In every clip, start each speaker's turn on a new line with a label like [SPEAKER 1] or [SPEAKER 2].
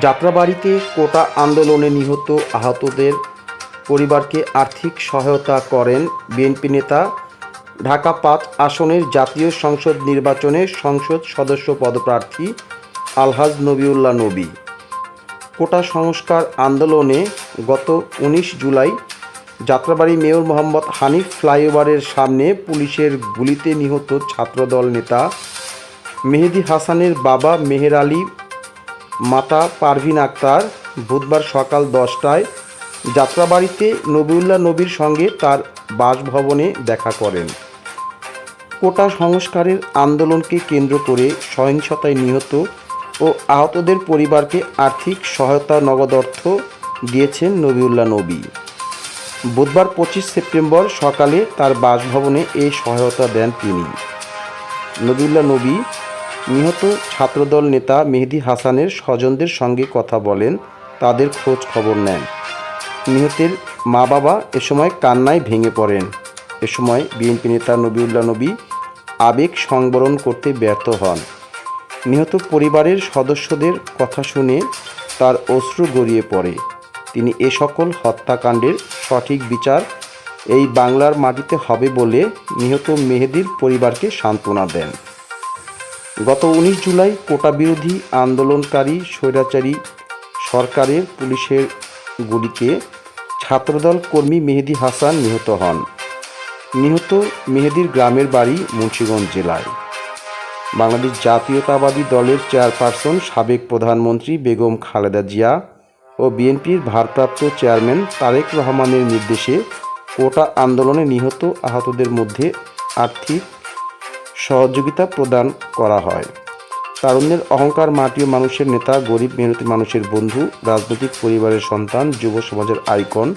[SPEAKER 1] যাত্রাবাড়িতে কোটা আন্দোলনে নিহত আহতদের পরিবারকে আর্থিক সহায়তা করেন বিএনপি নেতা ঢাকা পাঁচ আসনের জাতীয় সংসদ নির্বাচনে সংসদ সদস্য পদপ্রার্থী আলহাজ নবিউল্লাহ নবী। কোটা সংস্কার আন্দোলনে গত উনিশ জুলাই যাত্রাবাড়ি মেয়র মোহাম্মদ হানিফ ফ্লাইওভারের সামনে পুলিশের গুলিতে নিহত ছাত্রদল নেতা মেহেদি হাসানের বাবা মেহের আলী মাতা পারভিন আক্তার বুধবার সকাল দশটায় যাত্রাবাড়িতে নবিউল্লাহ নবীর সঙ্গে তার বাসভবনে দেখা করেন। কোটা সংস্কারের আন্দোলনকে কেন্দ্র করে সহিংসতায় নিহত ও আহতদের পরিবারকে আর্থিক সহায়তা নগদ অর্থ দিয়েছেন নবিউল্লাহ নবী। বুধবার পঁচিশ সেপ্টেম্বর সকালে তার বাসভবনে এই সহায়তা দেন তিনি। নবিউল্লাহ নবী নিহত ছাত্রদল নেতা মেহেদি হাসানের স্বজনদের সঙ্গে কথা বলেন, তাদের খোঁজ খবর নেন। নিহতের মা বাবা এ সময় কান্নায় ভেঙে পড়েন। এ সময় বিএনপি নেতা নবিউল্লাহ নবী আবেগ সংবরণ করতে ব্যর্থ হন। নিহত পরিবারের সদস্যদের কথা শুনে তার অশ্রু গড়িয়ে পড়ে। তিনি এ সকল হত্যাকাণ্ডের সঠিক বিচার এই বাংলার মাটিতে হবে বলে নিহত মেহেদির পরিবারকে সান্ত্বনা দেন। গত উনিশ জুলাই কোটা বিরোধী আন্দোলনকারী স্বৈরাচারী সরকারের পুলিশের গুলিতে ছাত্রদল কর্মী মেহেদি হাসান নিহত হন। নিহত মেহেদির গ্রামের বাড়ি মুন্সিগঞ্জ জেলায়। বাংলাদেশ জাতীয়তাবাদী দলের চেয়ারপারসন, সাবেক প্রধানমন্ত্রী বেগম খালেদা জিয়া ও বিএনপির ভারপ্রাপ্ত চেয়ারম্যান তারেক রহমানের নির্দেশে কোটা আন্দোলনে নিহত আহতদের মধ্যে আর্থিক সহযোগিতা প্রদান করা হয়। তারুণ্যের অহংকার মাটি মানুষের নেতা, গরিব মেহনতি মানুষের বন্ধু, রাজনৈতিক পরিবারের সন্তান, যুব সমাজের আইকন,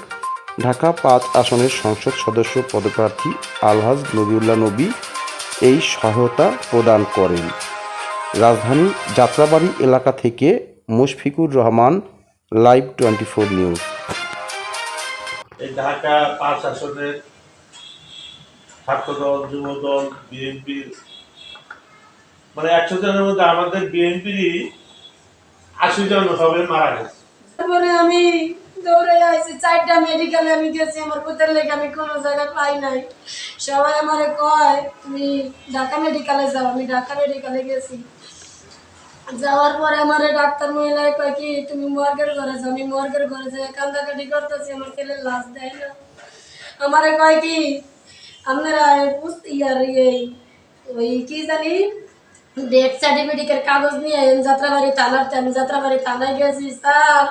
[SPEAKER 1] ঢাকা পাঁচ আসনের সংসদ সদস্য পদপ্রার্থী আলহাজ নবিউল্লাহ নবী এই সহায়তা প্রদান করেন। রাজধানী যাত্রাবাড়ি এলাকা থেকে Mushfiqur Rahman, live twenty four news.
[SPEAKER 2] Dhaka পাঁচ আসনের ছাত্রদল, যুবদল, বিএনপির মানে একশো জনের মধ্যে আমাদের আশি জন মারা গেছে।
[SPEAKER 3] তারপরে আমি দৌড়ে চারটা মেডিকেলে আমি গেছি, আমার লেগে আমি কোনো জায়গায় পাই নাই। সবাই কয়, তুমি ঢাকা মেডিকেলে যাও। আমি ঢাকা মেডিকেলে গেছি। যাওয়ার পরে আমারে ডাক্তার মহিলায় কয় কি, তুমি মর্গের ঘরে যাও। আমি মর্গের ঘরে যাই, কান্দাকাটি করতেছি, আমার ছেলের লাশ দেয় না। আমারে কয় কি আপনারা বুঝতে ইয়ার এই ওই কি জানি ডেথ সার্টিফিকেটের কাগজ নিয়ে যাত্রাবাড়ি থানাতে আমি যাত্রাবাড়ি থানায় গেছি স্যার।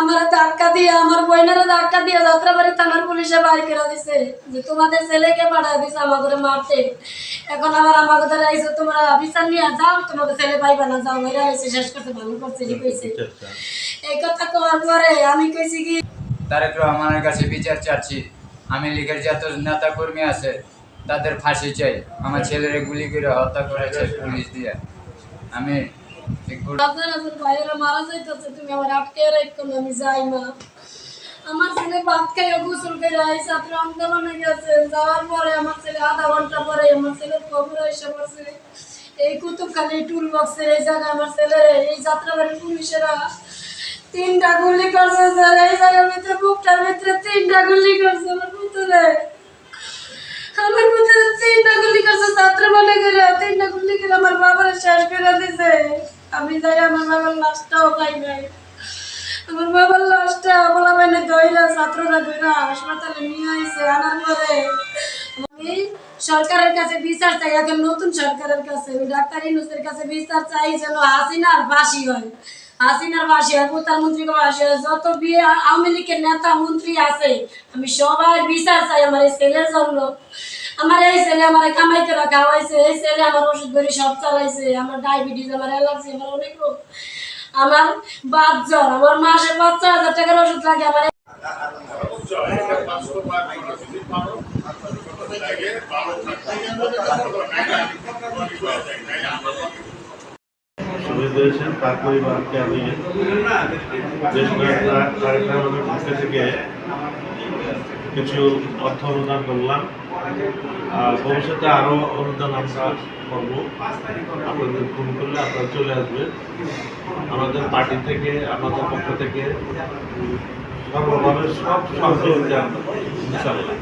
[SPEAKER 3] আমার ধাক্কা দিয়ে আমার বইনারা ধাক্কা দিয়ে যাত্রাবাড়ি থানার পুলিশে বাড়ি করে দিছে যে তোমাদের ছেলেকে পাঠায় দিছে আমাকে মারতে। এখন আবার আমাকে ধরে আইসো তোমরা বিচার নিয়ে যাও তোমাকে ছেলে পাইবা না যাও মেয়েরা এসে শেষ করতে ভালো করছে কইছে? এই কথা কওয়ার পরে আমি কইছি কি
[SPEAKER 4] তারেক রহমানের কাছে বিচার চাচ্ছি। আমি লীগের যত নেতা কর্মী আছে, তাদের ফাঁসি চাই। আমার ছেলেরে গুলি করে হত্যা করেছে পুলিশ দিয়ে। আমি
[SPEAKER 3] আমি যাই না। আমার ছেলে গেছে, যাওয়ার পরে আমার ছেলে আধা ঘণ্টা পরে আমার এই আমার ছেলে, এই তিনটা গুলি করছে ভিতরে তিনটা গুলি করছে আমার পুতুলে আমার ভিতরে তিনটা গুলি করছে ছাত্র মনে করে তিনটা গুলি করে আমার বাবার শেষ করে দিছে আমি আমার বাবার লাশটা মানে দইলা ছাত্ররা দইলা হাসপাতালে নিয়ে আনার পরে। সরকারের কাছে বিচার চাই নতুন সরকারের কাছে। ডাক্তার ইনুসের কাছে বিচার চাই যেন হাসিনার বাসি হয়। হাসিনার বাসি হয় প্রধানমন্ত্রীকে বাসি হয়। যত বিয়ে আওয়ামী লীগের নেতা মন্ত্রী আছে, আমি সবাই বিচার চাই আমার ছেলের জন্য। আমার এই ছেলে আমার কামাই করে খাওয়াইছে এই ছেলে আমার ওষুধ করে সব চালাইছে, আমার ডায়াবেটিস, আমার অ্যালার্জি, আমার অনেক রোগ। আমার বাদ জ্বর, আমার মাসে পাঁচ ছ হাজার টাকার ওষুধ লাগে, আমার
[SPEAKER 2] আমি দেশ নায়ক তারেক রহমানের থেকে কিছু অর্থ অনুদান করলাম। আর ভবিষ্যতে আরও অনুদান আমরা করব। আপনাদের ফোন করলে আপনারা চলে আসবে। আমাদের পার্টি থেকে, আমাদের পক্ষ থেকে সর্বভাবে সব সহযোগিতা ইনশাল্লাহ